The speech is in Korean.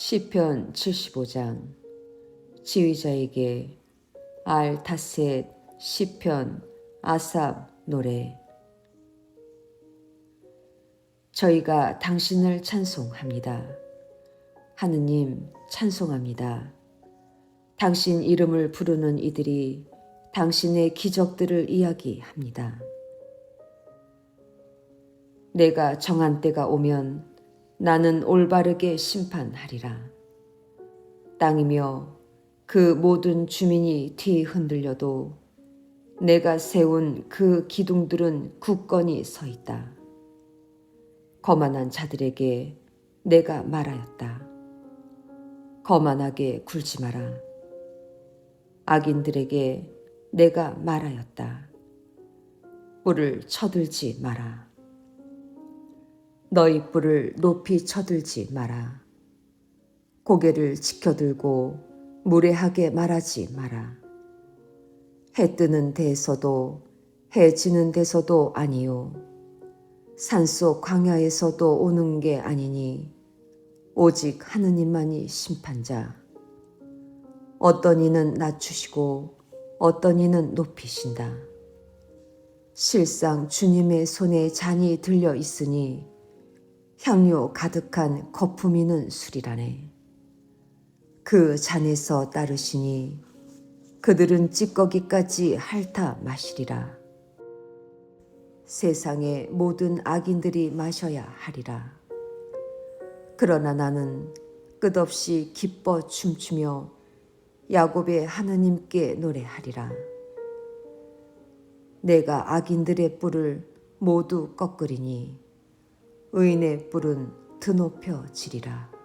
시편 75장 지휘자에게 알 타셋 시편 아삽 노래 저희가 당신을 찬송합니다. 하느님 찬송합니다. 당신 이름을 부르는 이들이 당신의 기적들을 이야기합니다. 내가 정한 때가 오면 나는 올바르게 심판하리라. 땅이며 그 모든 주민이 뒤 흔들려도 내가 세운 그 기둥들은 굳건히 서 있다. 거만한 자들에게 내가 말하였다. 거만하게 굴지 마라. 악인들에게 내가 말하였다. 뿔을 쳐들지 마라. 너희 뿔을 높이 쳐들지 마라. 고개를 지켜들고 무례하게 말하지 마라. 해 뜨는 데에서도 해 지는 데서도 아니요. 산속 광야에서도 오는 게 아니니 오직 하느님만이 심판자. 어떤 이는 낮추시고 어떤 이는 높이신다. 실상 주님의 손에 잔이 들려 있으니 향료 가득한 거품이는 술이라네. 그 잔에서 따르시니 그들은 찌꺼기까지 핥아 마시리라. 세상의 모든 악인들이 마셔야 하리라. 그러나 나는 끝없이 기뻐 춤추며 야곱의 하나님께 노래하리라. 내가 악인들의 뿔을 모두 꺾으리니 의인의 뿔은 드높여지리라.